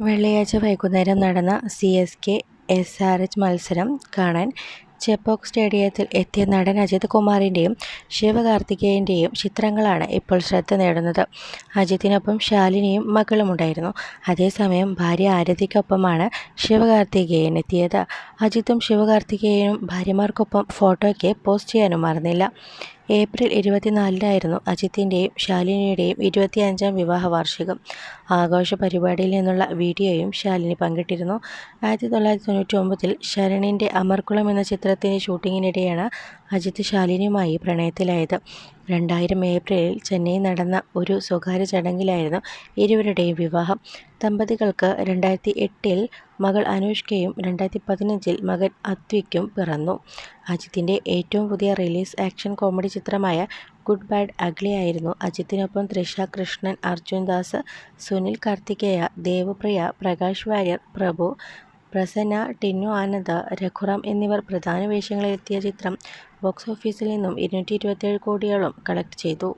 വെള്ളിയാഴ്ച വൈകുന്നേരം നടന്ന C S K S R H മത്സരം കാണാൻ ചെപ്പോക്ക് സ്റ്റേഡിയത്തിൽ എത്തിയ നടൻ അജിത് കുമാറിന്റെയും ശിവകാർത്തികേയന്റെയും ചിത്രങ്ങളാണ് ഇപ്പോൾ ശ്രദ്ധ നേടുന്നത്. അജിത്തിനൊപ്പം ശാലിനിയും മകളുമുണ്ടായിരുന്നു. അതേസമയം ഭാര്യ ആരതിക്കൊപ്പമാണ് ശിവകാർത്തികേയൻ എത്തിയത്. അജിത്തും ശിവകാർത്തികേയനും ഭാര്യമാർക്കൊപ്പം ഫോട്ടോയ്ക്ക് പോസ്റ്റ് ചെയ്യാനും മറന്നില്ല. ഏപ്രിൽ ഇരുപത്തിനാലിനായിരുന്നു അജിത്തിന്റെയും ശാലിനിയുടെയും ഇരുപത്തിയഞ്ചാം വിവാഹ വാർഷികം. ആഘോഷ പരിപാടിയിൽ നിന്നുള്ള വീഡിയോയും ശാലിനി പങ്കിട്ടിരുന്നു. ആയിരത്തി തൊള്ളായിരത്തി തൊണ്ണൂറ്റി ഒമ്പതിൽ ശരണിന്റെ അമർക്കുളം എന്ന ചിത്രത്തിന്റെ ഷൂട്ടിങ്ങിനിടെയാണ് അജിത് ശാലിനിയുമായി പ്രണയത്തിലായത്. രണ്ടായിരം ഏപ്രിലിൽ ചെന്നൈയിൽ നടന്ന ഒരു സ്വകാര്യ ചടങ്ങിലായിരുന്നു ഇരുവരുടെയും വിവാഹം. ദമ്പതികൾക്ക് രണ്ടായിരത്തി എട്ടിൽ മകൾ അനുഷ്കയും രണ്ടായിരത്തി പതിനഞ്ചിൽ മകൻ അദ്വിക്കും പിറന്നു. അജിത്തിന്റെ ഏറ്റവും പുതിയ റിലീസ് ആക്ഷൻ കോമഡി ചിത്രമായ ഗുഡ് ബാഡ് അഗ്ലി ആയിരുന്നു അജിത്തിനൊപ്പം തൃഷ കൃഷ്ണൻ അർജുൻ ദാസ് സുനിൽ കാർത്തികേയ ദേവപ്രിയ പ്രകാശ് വാര്യർ പ്രഭു പ്രസന്ന ടിന്നു ആനന്ദ രഘുറാം എന്നിവർ പ്രധാന വേഷങ്ങളിലെത്തിയ ചിത്രം ബോക്സ് ഓഫീസിൽ നിന്നും ഇരുന്നൂറ്റി ഇരുപത്തിയേഴ് കോടിയോളം കളക്ട് ചെയ്തു.